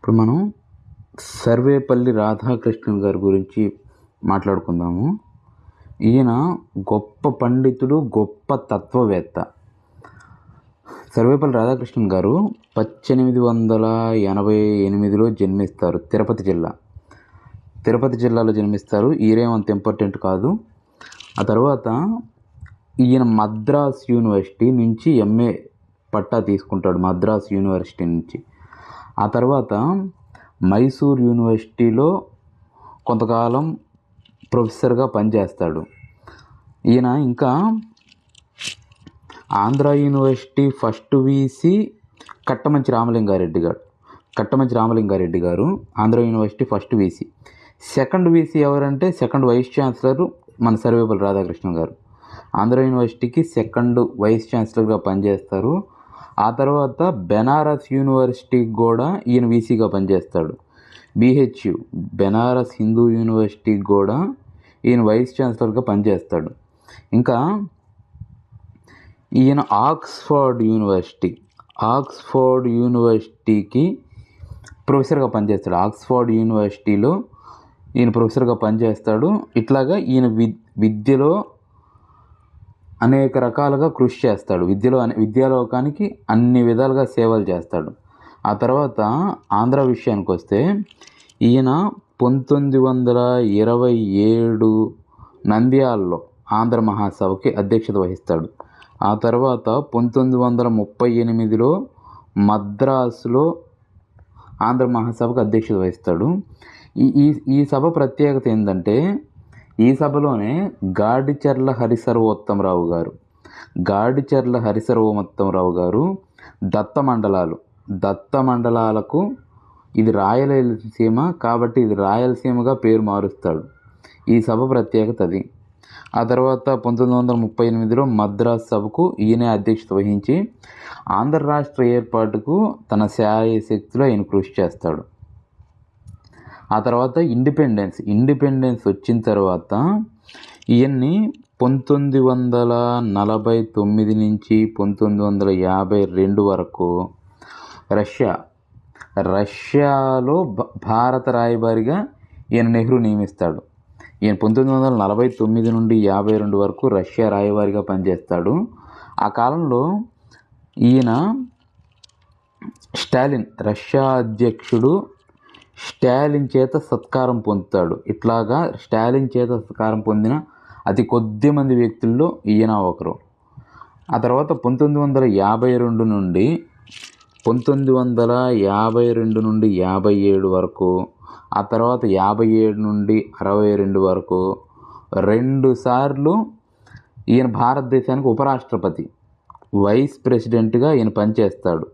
ఇప్పుడు మనం సర్వేపల్లి రాధాకృష్ణన్ గారి గురించి మాట్లాడుకుందాము. ఈయన గొప్ప పండితుడు గొప్ప తత్వవేత్త. సర్వేపల్లి రాధాకృష్ణన్ గారు పద్దెనిమిది వందల ఎనభై ఎనిమిదిలో జన్మిస్తారు తిరుపతి జిల్లా. తిరుపతి జిల్లాలో జన్మిస్తారు ఈరేమంత ఇంపార్టెంట్ కాదు. ఆ తర్వాత ఈయన మద్రాస్ యూనివర్సిటీ నుంచి ఎంఏ పట్టా తీసుకుంటాడు మద్రాస్ యూనివర్సిటీ నుంచి. ఆ తర్వాత మైసూర్ యూనివర్సిటీలో కొంతకాలం ప్రొఫెసర్గా పనిచేస్తాడు. ఈయన ఇంకా Andhra university first VC Kattamanchi Ramalinga Reddy గారు కట్టమంచి రామలింగారెడ్డి గారు Andhra university first VC. Second VC ఎవరంటే సెకండ్ వైస్ ఛాన్సలర్ మన సర్వేపల్లి రాధాకృష్ణ గారు. ఆంధ్ర యూనివర్సిటీకి సెకండ్ వైస్ ఛాన్సలర్గా పనిచేస్తారు ఆ తర్వాత బెనారస్ యూనివర్సిటీకి కూడా ఈయన వీసీగా పనిచేస్తాడు. బీహెచ్యు బెనారస్ హిందూ యూనివర్సిటీకి కూడా ఈయన వైస్ ఛాన్సలర్గా పనిచేస్తాడు. ఇంకా ఈయన ఆక్స్ఫర్డ్ యూనివర్సిటీ ఆక్స్ఫర్డ్ యూనివర్సిటీకి ప్రొఫెసర్గా పనిచేస్తాడు. ఆక్స్ఫర్డ్ యూనివర్సిటీలో ఈయన ప్రొఫెసర్గా పనిచేస్తాడు. ఇట్లాగా ఈయన వి విద్యలో అనేక రకాలుగా కృషి చేస్తాడు. విద్యలో అనే విద్యాలోకానికి అన్ని విధాలుగా సేవలు చేస్తాడు. ఆ తర్వాత ఆంధ్ర విషయానికి వస్తే ఈయన పంతొమ్మిది వందల ఇరవై ఏడు నంద్యాలలో ఆంధ్ర మహాసభకి అధ్యక్షత వహిస్తాడు. ఆ తర్వాత పంతొమ్మిది వందల ముప్పై ఎనిమిదిలో మద్రాసులో ఆంధ్ర మహాసభకు అధ్యక్షత వహిస్తాడు. ఈ ఈ సభ ప్రత్యేకత ఏంటంటే ఈ సభలోనే గాడిచెర్ల హరిసర్వోత్తమరావు గారు గాడిచెర్ల హరిసర్వోత్తమరావు గారు దత్త మండలాలు దత్త మండలాలకు ఇది రాయలసీమ కాబట్టి ఇది రాయలసీమగా పేరు మారుస్తాడు. ఈ సభ ప్రత్యేకత అది. ఆ తర్వాత పంతొమ్మిది వందల ముప్పై ఎనిమిదిలో మద్రాస్ సభకు ఈయనే అధ్యక్షత వహించి ఆంధ్ర రాష్ట్ర ఏర్పాటుకు తన శాయశక్తిలో ఈయన కృషి చేస్తాడు. ఆ తర్వాత ఇండిపెండెన్స్ ఇండిపెండెన్స్ వచ్చిన తర్వాత ఇవన్నీ పంతొమ్మిది వందల నలభై తొమ్మిది నుంచి పంతొమ్మిది వందల యాభై రెండు వరకు రష్యా రష్యాలో భారత రాయబారిగా ఈయన నెహ్రూ నియమిస్తాడు. ఈయన పంతొమ్మిది వందల నలభై తొమ్మిది నుండి యాభై రెండు వరకు రష్యా రాయబారిగా పనిచేస్తాడు. ఆ కాలంలో ఈయన స్టాలిన్ రష్యా అధ్యక్షుడు స్టాలిన్ చేత సత్కారం పొందుతాడు. ఇట్లాగా స్టాలిన్ చేత సత్కారం పొందిన అతి కొద్ది మంది వ్యక్తుల్లో ఈయన ఒకరు. ఆ తర్వాత పంతొమ్మిది వందల యాభై రెండు నుండి పంతొమ్మిది వందల యాభై రెండు నుండి యాభై ఏడు వరకు ఆ తర్వాత యాభై ఏడు నుండి అరవై రెండు వరకు రెండు సార్లు ఈయన భారతదేశానికి ఉపరాష్ట్రపతి వైస్ ప్రెసిడెంట్గా ఈయన పనిచేస్తాడు.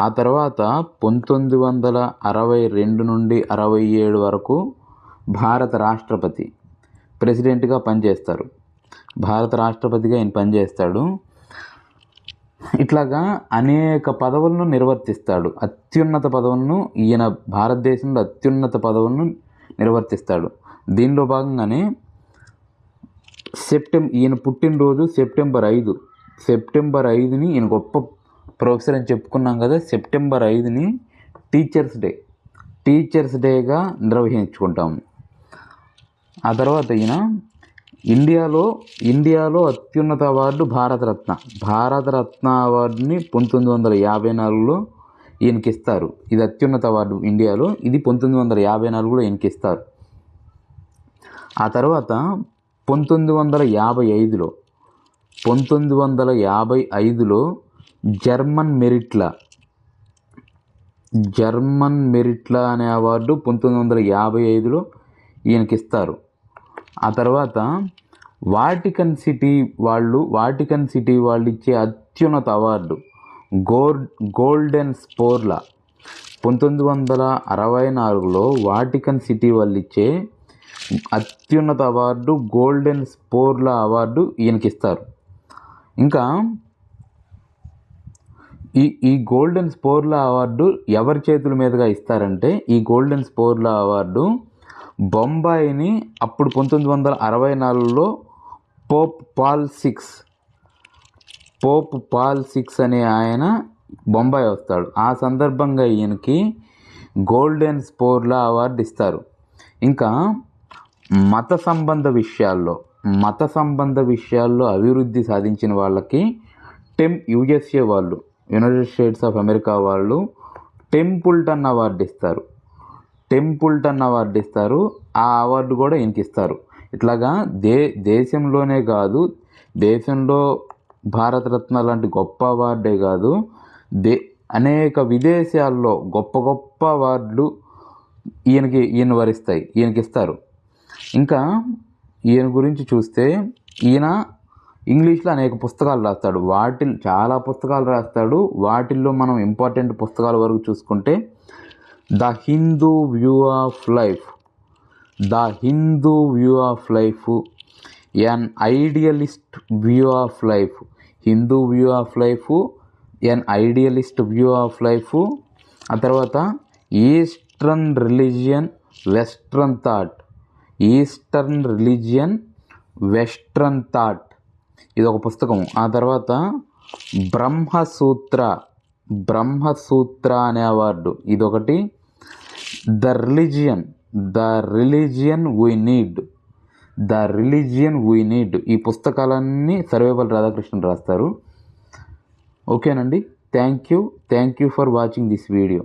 ఆ తర్వాత పంతొమ్మిది వందల అరవై రెండు నుండి అరవై ఏడు వరకు భారత రాష్ట్రపతి ప్రెసిడెంట్గా పనిచేస్తారు. భారత రాష్ట్రపతిగా ఆయన పనిచేస్తాడు. ఇట్లాగా అనేక పదవులను నిర్వర్తిస్తాడు. అత్యున్నత పదవులను ఈయన భారతదేశంలో అత్యున్నత పదవులను నిర్వర్తిస్తాడు. దీనిలో భాగంగానే సెప్టెం ఈయన పుట్టినరోజు సెప్టెంబర్ ఐదు. సెప్టెంబర్ ఐదుని ఈయన గొప్ప ప్రొఫెసర్ అని చెప్పుకున్నాం కదా సెప్టెంబర్ ఐదుని టీచర్స్ డే. టీచర్స్ డేగా నిర్వహించుకుంటాము ఆ తర్వాత ఈయన ఇండియాలో ఇండియాలో అత్యున్నత అవార్డు భారతరత్న. భారతరత్న అవార్డుని పంతొమ్మిది వందల యాభై నాలుగులో ఈయనకి ఇస్తారు ఇది అత్యున్నత అవార్డు ఇండియాలో ఇది పంతొమ్మిది వందల యాభై నాలుగులో ఈయనకి ఇస్తారు ఆ తర్వాత పంతొమ్మిది వందల యాభై ఐదులో పంతొమ్మిది వందల యాభై ఐదులో జర్మన్ మెరిట్ల. జర్మన్ మెరిట్ల అనే అవార్డు పంతొమ్మిది వందల యాభై ఐదులో ఈయనకి ఇస్తారు ఆ తర్వాత వాటికన్ సిటీ వాళ్ళు వాటికన్ సిటీ వాళ్ళు ఇచ్చే అత్యున్నత అవార్డు గోల్డ్ గోల్డెన్ స్పోర్లా. పంతొమ్మిది వందల అరవై నాలుగులో వాటికన్ సిటీ వాళ్ళు ఇచ్చే అత్యున్నత అవార్డు గోల్డెన్ స్పోర్ల అవార్డు ఈయనకి ఇస్తారు ఇంకా ఈ ఈ గోల్డెన్ స్పోర్లా అవార్డు ఎవరి చేతుల మీదుగా ఇస్తారంటే ఈ గోల్డెన్ స్పోర్లా అవార్డు బొంబాయిని అప్పుడు పంతొమ్మిది వందల అరవై నాలుగులో Pope Paul six Pope Paul six అనే ఆయన బొంబాయి వస్తాడు. ఆ సందర్భంగా ఈయనకి గోల్డెన్ స్పోర్లా అవార్డు ఇస్తారు. ఇంకా మత సంబంధ విషయాల్లో మత సంబంధ విషయాల్లో అభివృద్ధి సాధించిన వాళ్ళకి టెమ్ యూజెస్ఏ వాళ్ళు యునైటెడ్ స్టేట్స్ ఆఫ్ అమెరికా వాళ్ళు టెంపుల్టన్ అవార్డు ఇస్తారు. టెంపుల్టన్ అవార్డు ఇస్తారు. ఆ అవార్డు కూడా ఈయనకి ఇస్తారు. ఇట్లాగా దే దేశంలోనే కాదు దేశంలో భారతరత్న లాంటి గొప్ప అవార్డే కాదు దే అనేక విదేశాల్లో గొప్ప గొప్ప అవార్డులు ఈయనకి ఈయన వరిస్తాయి ఈయనకి ఇస్తారు. ఇంకా ఈయన గురించి చూస్తే ఈయన ఇంగ్లీష్లో అనేక పుస్తకాలు రాస్తాడు. వాటి చాలా పుస్తకాలు రాస్తాడు. వాటిల్లో మనం ఇంపార్టెంట్ పుస్తకాల వరకు చూసుకుంటే the Hindu view of life. The Hindu view of life. An idealist view of life. Hindu view of life an idealist view of life. ఆ తర్వాత eastern religion western thought. Eastern religion western thought. ఇది ఒక పుస్తకం. ఆ తర్వాత బ్రహ్మసూత్ర బ్రహ్మసూత్ర అనే award. ఇదొకటి. The religion the religion we need. The religion we need. ఈ పుస్తకాలన్నీ సర్వేపల్లి రాధాకృష్ణన్ రాస్తారు. ఓకేనండి? Thank you. Thank you for watching this video.